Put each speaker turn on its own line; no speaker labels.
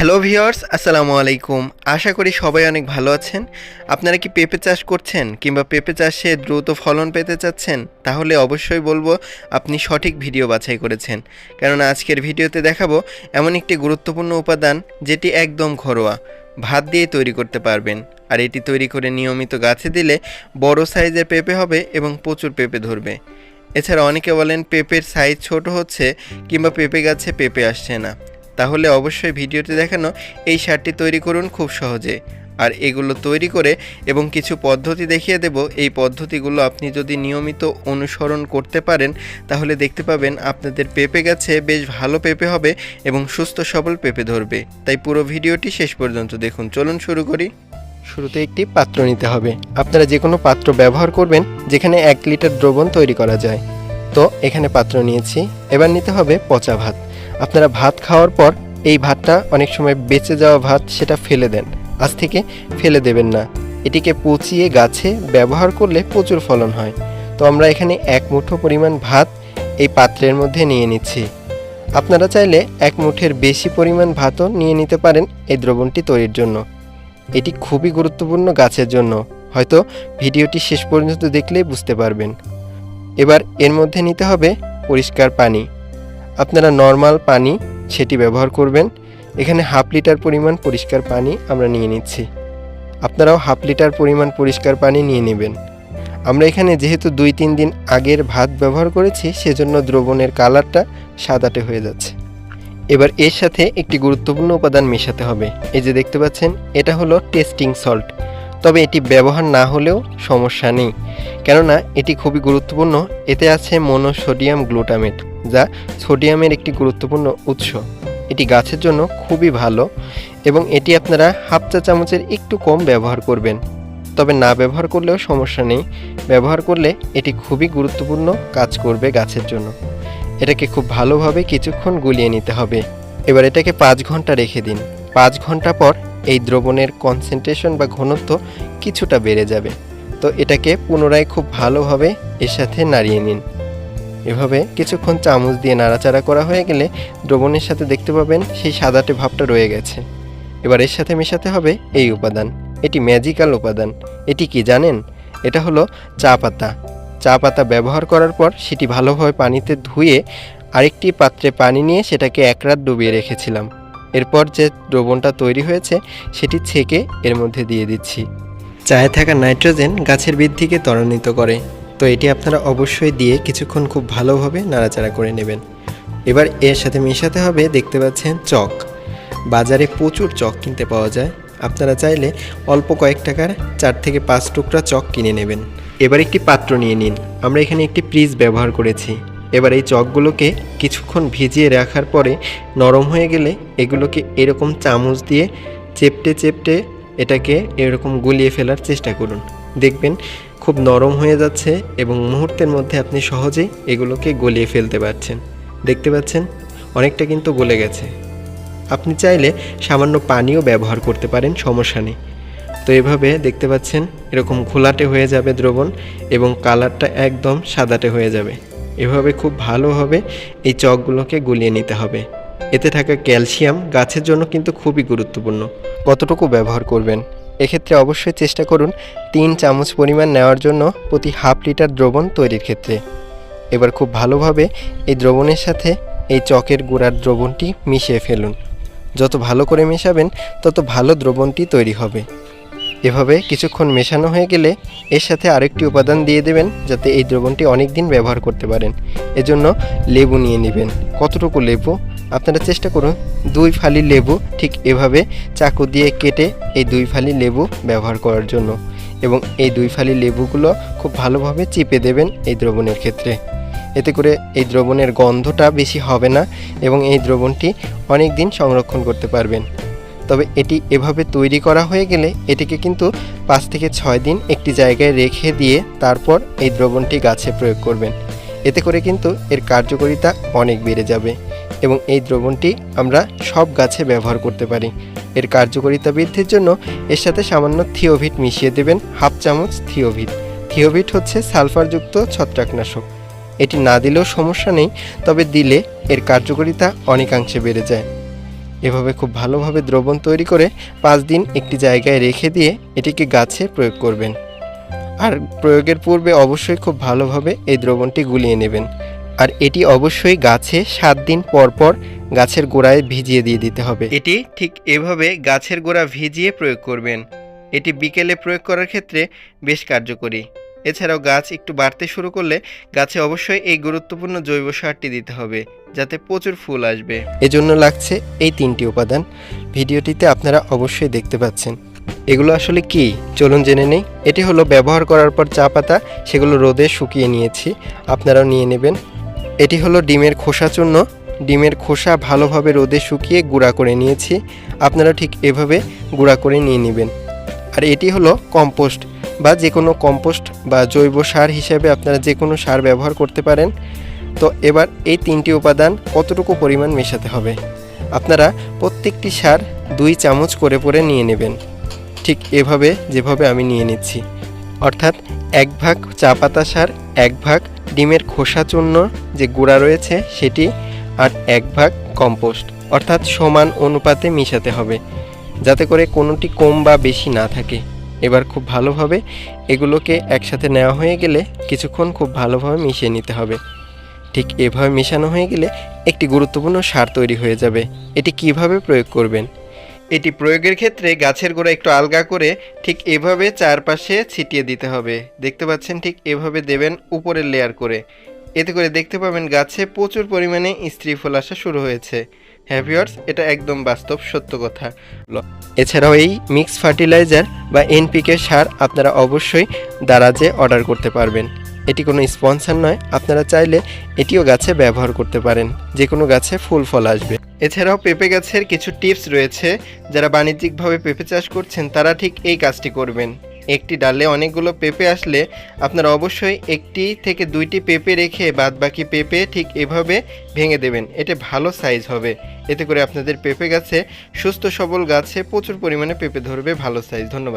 Hello viewers আসসালামু আলাইকুম। আশা করি সবাই অনেক ভালো আছেন। আপনারা কি পেঁপে চাষ করছেন কিংবা পেঁপে চাষে দ্রুত ফলন পেতে চাচ্ছেন? তাহলে অবশ্যই বলব, আপনি সঠিক ভিডিও বাছাই করেছেন। কারণ আজকের ভিডিওতে দেখাবো এমন একটি গুরুত্বপূর্ণ উপাদান যেটি একদম ঘরোয়া, ভাত দিয়ে তৈরি করতে পারবেন। আর এটি তৈরি করে নিয়মিত গাছে দিলে বড় সাইজের পেঁপে হবে এবং প্রচুর পেঁপে ধরবে। এছাড়া অনেকে বলেন পেঁপের সাইজ ছোট হচ্ছে কিংবা পেঁপে গাছে পেঁপে আসছে না। তাহলে অবশ্যই ভিডিওতে দেখানো এই সারটি তৈরি করুন খুব সহজে। আর এগুলো তৈরি করে এবং কিছু পদ্ধতি দেখিয়ে দেব। এই পদ্ধতিগুলো আপনি যদি নিয়মিত অনুসরণ করতে পারেন, তাহলে দেখতে পাবেন আপনাদের পেঁপে গাছে বেশ ভালো পেঁপে হবে এবং সুস্থ সবল পেঁপে ধরবে। তাই পুরো ভিডিওটি শেষ পর্যন্ত দেখুন। চলুন শুরু করি। শুরুতে একটি পাত্র নিতে হবে। আপনারা যে কোনো পাত্র ব্যবহার করবেন, যেখানে এক লিটার দ্রবণ তৈরি করা যায়। তো, এখানে পাত্র নিয়েছি। এবার নিতে হবে পচা ভাত। আপনারা ভাত খাওয়ার পর এই ভাতটা অনেক সময় বেঁচে যাওয়া ভাত সেটা ফেলে দেন। আজ থেকে ফেলে দেবেন না। এটিকে পচিয়ে গাছে ব্যবহার করলে প্রচুর ফলন হয়। তো আমরা এখানে এক মুঠো পরিমাণ ভাত এই পাত্রের মধ্যে নিয়ে নিচ্ছি। আপনারা চাইলে এক মুঠের বেশি পরিমাণ ভাতও নিয়ে নিতে পারেন এই দ্রবণটি তৈরির জন্য। এটি খুবই গুরুত্বপূর্ণ গাছের জন্য। হয়তো ভিডিওটি শেষ পর্যন্ত দেখলেই বুঝতে পারবেন। এবার এর মধ্যে নিতে হবে পরিষ্কার পানি। আপনারা নর্মাল পানি সেটি ব্যবহার করবেন। এখানে হাফ লিটার পরিমাণ পরিষ্কার পানি আমরা নিয়ে নিচ্ছি। আপনারাও হাফ লিটার পরিমাণ পরিষ্কার পানি নিয়ে নেবেন। আমরা এখানে যেহেতু দুই তিন দিন আগের ভাত ব্যবহার করেছি, সেজন্য দ্রবণের কালারটা সাদাটে হয়ে যাচ্ছে। এবার এর সাথে একটি গুরুত্বপূর্ণ উপাদান মেশাতে হবে। এই যে দেখতে পাচ্ছেন, এটা হলো টেস্টিং সল্ট। তবে এটি ব্যবহার না হলেও সমস্যা নেই। কেননা, এটি খুবই গুরুত্বপূর্ণ। এতে আছে মনোসোডিয়াম গ্লুটামেট। যা সোডিয়ামের একটি গুরুত্বপূর্ণ উৎস। এটি গাছের জন্য খুবই ভালো এবং এটি আপনারা হাফ চা চামচের একটু কম ব্যবহার করবেন। তবে না ব্যবহার করলেও সমস্যা নেই। ব্যবহার করলে এটি খুবই গুরুত্বপূর্ণ কাজ করবে গাছের জন্য। এটাকে খুব ভালোভাবে কিছুক্ষণ গুলিয়ে নিতে হবে। এবার এটাকে পাঁচ ঘণ্টা রেখে দিন। পাঁচ ঘণ্টা পর এই দ্রবণের কনসেন্ট্রেশন বা ঘনত্ব কিছুটা বেড়ে যাবে। তো এটাকে পুনরায় খুব ভালোভাবে এর সাথে নাড়িয়ে নিন। এভাবে কিছুক্ষণ চামচ দিয়ে নাড়াচাড়া করা হয়ে গেলে দ্রবণের সাথে দেখতে পাবেন সেই সাদাটে ভাবটা রয়ে গেছে। এবার এর সাথে মেশাতে হবে এই উপাদান। এটি ম্যাজিক্যাল উপাদান। এটি কি জানেন? এটা হলো চা পাতা। চা পাতা ব্যবহার করার পর সেটি ভালোভাবে পানিতে ধুয়ে আরেকটি পাত্রে পানি নিয়ে সেটাকে এক রাত ডুবিয়ে রেখেছিলাম। এরপর যে দ্রবণটা তৈরি হয়েছে সেটি ছেঁকে এর মধ্যে দিয়ে দিচ্ছি। চায়ে থাকা নাইট্রোজেন গাছের বৃদ্ধিকে ত্বরান্বিত করে। তো এটি আপনারা অবশ্যই দিয়ে কিছুক্ষণ খুব ভালোভাবে নাড়াচাড়া করে নেবেন। এবার এর সাথে মেশাতে হবে, দেখতে পাচ্ছেন, চক। বাজারে প্রচুর চক কিনতে পাওয়া যায়। আপনারা চাইলে অল্প কয়েক টাকার চার থেকে পাঁচ টুকরা চক কিনে নেবেন। এবার একটি পাত্র নিয়ে নিন। আমরা এখানে একটি ফ্রিজ ব্যবহার করেছি। এবার এই চকগুলোকে কিছুক্ষণ ভিজিয়ে রাখার পরে নরম হয়ে গেলে এগুলোকে এরকম চামচ দিয়ে চেপটে চেপটে এটাকে এরকম গুলিয়ে ফেলার চেষ্টা করুন। দেখবেন খুব নরম হয়ে যাচ্ছে এবং মুহূর্তের মধ্যে আপনি সহজেই এগুলোকে গলিয়ে ফেলতে পারছেন। দেখতে পাচ্ছেন? অনেকটা কিন্তু গলে গেছে। আপনি চাইলে সামান্য পানিও ব্যবহার করতে পারেন, সমস্যা নেই। তো এভাবে দেখতে পাচ্ছেন, এরকম ঘোলাটে হয়ে যাবে দ্রবণ এবং কালারটা একদম সাদাটে হয়ে যাবে। এভাবে খুব ভালোভাবে এই চকগুলোকে গুলিয়ে নিতে হবে। এতে থাকা ক্যালসিয়াম গাছের জন্য কিন্তু খুবই গুরুত্বপূর্ণ। কতটুকু ব্যবহার করবেন? এক্ষেত্রে অবশ্যই চেষ্টা করুন তিন চামচ পরিমাণ নেওয়ার জন্য প্রতি হাফ লিটার দ্রবণ তৈরির ক্ষেত্রে। এবার খুব ভালোভাবে এই দ্রবণের সাথে এই চকের গুঁড়ার দ্রবণটি মিশিয়ে ফেলুন। যত ভালো করে মেশাবেন, তত ভালো দ্রবণটি তৈরি হবে। এভাবে কিছুক্ষণ মেশানো হয়ে গেলে এর সাথে আরেকটি উপাদান দিয়ে দেবেন যাতে এই দ্রবণটি অনেক দিন ব্যবহার করতে পারেন। এজন্য লেবু নিয়ে নেবেন। কতটুকু লেবু? আপনারা চেষ্টা করুন দুই ফালি লেবু ঠিক এভাবে চাকু দিয়ে কেটে এই দুই ফালি লেবু ব্যবহার করার জন্য এবং এই দুই ফালি লেবুগুলো খুব ভালোভাবে চিপে দেবেন এই দ্রবণের ক্ষেত্রে। এতে করে এই দ্রবণের গন্ধটা বেশি হবে না এবং এই দ্রবণটি অনেক দিন সংরক্ষণ করতে পারবেন। তবে এটি এভাবে তৈরি করা হয়ে গেলে এটিকে কিন্তু পাঁচ থেকে ছয় দিন একটি জায়গায় রেখে দিয়ে তারপর এই দ্রবণটি গাছে প্রয়োগ করবেন। এতে করে কিন্তু এর কার্যকারিতা অনেক বেড়ে যাবে। এবং এই দ্রবণটি আমরা সব গাছে ব্যবহার করতে পারি। এর কার্যকারিতা বৃদ্ধির জন্য এর সাথে সামান্য থিওভিট মিশিয়ে দেবেন হাফ চামচ থিওভিট। থিওভিট হচ্ছে সালফারযুক্ত ছত্রাকনাশক। এটি না দিলেও সমস্যা নেই, তবে দিলে এর কার্যকারিতা অনেকাংশে বেড়ে যায়। এভাবে খুব ভালোভাবে দ্রবণ তৈরি করে পাঁচ দিন একটি জায়গায় রেখে দিয়ে এটিকে গাছে প্রয়োগ করবেন। আর প্রয়োগের পূর্বে অবশ্যই খুব ভালোভাবে এই দ্রবণটি গুলিয়ে নেবেন। আর এটি অবশ্যই গাছে সাত দিন পর পর গাছের গোড়ায় ভিজিয়ে দিয়ে দিতে হবে। এটি ঠিক এভাবে গাছের গোড়া ভিজিয়ে প্রয়োগ করবেন। এটি বিকেলে প্রয়োগ করার ক্ষেত্রে বেশ কার্যকরী। এছাড়াও গাছ একটু বাড়তে শুরু করলে গাছে অবশ্যই এই গুরুত্বপূর্ণ জৈব সারটি দিতে হবে যাতে প্রচুর ফুল আসবে। এজন্য লাগছে এই তিনটি উপাদান। ভিডিওটিতে আপনারা অবশ্যই দেখতে পাচ্ছেন। এগুলো আসলে কি? চলুন জেনে নেই। এটি হলো ব্যবহার করার পর চা পাতা সেগুলো রোদে শুকিয়ে নিয়েছি। আপনারাও নিয়ে নেবেন। এটি হলো ডিমের খোসা চূর্ণ। ডিমের খোসা ভালোভাবে রোদে শুকিয়ে গুঁড়া করে নিয়েছি। আপনারা ঠিক এভাবে গুঁড়া করে নিয়ে নেবেন। আর এটি হলো কম্পোস্ট বা যে কোনো কম্পোস্ট বা জৈব সার হিসেবে আপনারা যে কোনো সার ব্যবহার করতে পারেন। তো এবার এই তিনটি উপাদান কতটুকু পরিমাণ মেশাতে হবে? আপনারা প্রত্যেকটি সার দুই চামচ করে পরে নিয়ে নেবেন। ঠিক এভাবে যেভাবে আমি নিয়ে নিচ্ছি। অর্থাৎ এক ভাগ চা পাতা সার, এক ভাগ ডিমের খোসা চূর্ণ যে গুঁড়া রয়েছে, সেটি আর এক ভাগ কম্পোস্ট, অর্থাৎ সমান অনুপাতে মিশাতে হবে, যাতে করে কোনোটি কম বা বেশি না থাকে। এবার খুব ভালোভাবে এগুলোকে একসাথে নেওয়া হয়ে গেলে কিছুক্ষণ খুব ভালোভাবে মিশিয়ে নিতে হবে। ঠিক এভাবে মেশানো হয়ে গেলে একটি গুরুত্বপূর্ণ সার তৈরি হয়ে যাবে। এটি কীভাবে প্রয়োগ করবেন? এটি প্রয়োগের ক্ষেত্রে গাছের গোড়া একটু আলগা করে ঠিক এভাবে চারপাশে ছিটিয়ে দিতে হবে। দেখতে পাচ্ছেন ঠিক এভাবে দেবেন উপরের লেয়ার করে। এতে করে দেখতে পাবেন গাছে প্রচুর পরিমাণে স্ত্রী ফুল আসা শুরু হয়েছে। হ্যাভিয়ার্স এটা একদম বাস্তব, সত্য কথা। এছাড়াও এই মিক্স ফার্টিলাইজার বা এনপিকে সার আপনারা অবশ্যই দারাজে অর্ডার করতে পারবেন। এটি কোনো স্পন্সর নয়, আপনারা চাইলে এটিও গাছে ব্যবহার করতে পারেন। যে কোনো গাছে ফুল ফল আসবে। এছাড়াও পেঁপে গাছের কিছু টিপস রয়েছে, যারা বাণিজ্যিকভাবে পেঁপে চাষ করছেন তারা ঠিক এই কাজটি করবেন। একটি ডালে অনেকগুলো পেঁপে আসলে আপনারা অবশ্যই একটি থেকে দুইটি পেঁপে রেখে বাদবাকি পেঁপে ঠিক এভাবে ভেঙে দেবেন। এটা ভালো সাইজ হবে। এতে করে আপনাদের পেঁপে গাছে সুস্থ সবল গাছে প্রচুর পরিমাণে পেঁপে ধরবে, ভালো সাইজ ধন্যবাদ।